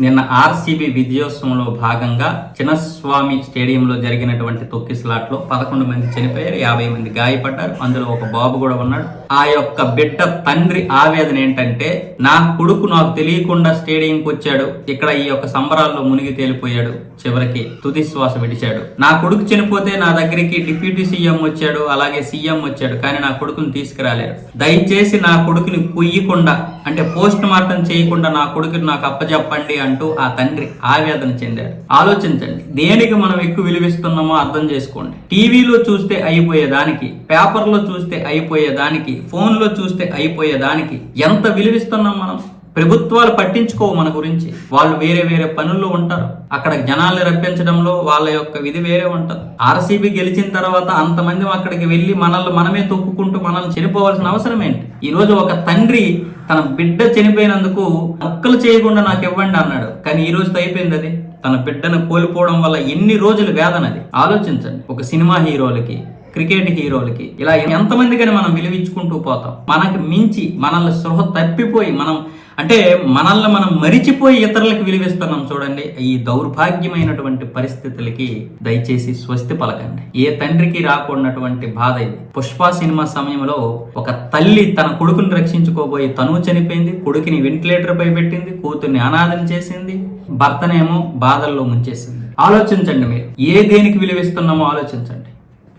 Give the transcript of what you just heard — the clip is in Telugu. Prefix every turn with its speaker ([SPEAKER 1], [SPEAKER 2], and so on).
[SPEAKER 1] నిన్న ఆర్సీబీ విజయోత్సవంలో భాగంగా చిన్నస్వామి స్టేడియంలో జరిగినటువంటి తొక్కిసలాట్లో పదకొండు మంది చనిపోయారు యాభై మంది గాయపడ్డారు. అందులో ఒక బాబు కూడా ఉన్నాడు. ఆ యొక్క బిడ్డ తండ్రి ఆవేదన ఏంటంటే నా కొడుకు నాకు తెలియకుండా స్టేడియంకి వచ్చాడు. ఇక్కడ ఈ యొక్క సంబరాల్లో మునిగి తేలిపోయాడు. చివరికి తుది శ్వాస విడిచాడు. నా కొడుకు చనిపోతే నా దగ్గరికి డిప్యూటీ సీఎం వచ్చాడు అలాగే సీఎం వచ్చాడు కానీ నా కొడుకుని తీసుకురాలేడు దయచేసి నా కొడుకుని కొయ్యకుండా అంటే పోస్ట్ మార్టం చేయకుండా నా కొడుకుని నాకు అప్పచెప్పండి అంటూ ఆ తండ్రి ఆవేదన చెందాడు. ఆలోచించండి దేనికి మనం ఎక్కువ విలువిస్తున్నామో అర్థం చేసుకోండి. టీవీలో చూస్తే అయిపోయేదానికి పేపర్లో చూస్తే అయిపోయేదానికి ఫోన్లో చూస్తే అయిపోయే దానికి ఎంత విలువిస్తున్నాం మనం? ప్రభుత్వాలు పట్టించుకోవు మన గురించి. వాళ్ళు వేరే వేరే పనుల్లో ఉంటారు. అక్కడ జనాల్ని రప్పించడంలో వాళ్ళ యొక్క విధి వేరే ఉంటుంది. ఆర్సీబీ గెలిచిన తర్వాత అంతమంది అక్కడికి వెళ్ళి మనల్ని మనమే తొక్కుకుంటూ మనల్ని చనిపోవాల్సిన అవసరం ఏంటి? ఈరోజు ఒక తండ్రి తన బిడ్డ చనిపోయినందుకు మొక్కలు చేయకుండా నాకు ఇవ్వండి అన్నాడు. కానీ ఈ రోజుతో అయిపోయింది అది. తన బిడ్డను కోల్పోవడం వల్ల ఎన్ని రోజులు వేదనది ఆలోచించండి. ఒక సినిమా హీరోలకి క్రికెట్ హీరోలకి. ఇలా ఎంతమందికని మనం విలువించుకుంటూ పోతాం. మనకి మించి మనల్ని సృహ తప్పిపోయి మనం అంటే మనల్ని మనం మరిచిపోయి ఇతరులకు విలువిస్తున్నాం చూడండి. ఈ దౌర్భాగ్యమైనటువంటి పరిస్థితులకి దయచేసి స్వస్తి పలకండి. ఏ తండ్రికి రాకూడనటువంటి బాధ ఇది. పుష్ప సినిమా సమయంలో ఒక తల్లి తన కొడుకుని రక్షించుకోబోయి తను చనిపోయింది కొడుకుని వెంటిలేటర్ పై పెట్టింది కూతుర్ని అనాథం చేసింది భర్తనేమో బాధల్లో ముంచేసింది. ఆలోచించండి మీరు. ఏ దేనికి విలువిస్తున్నామో ఆలోచించండి.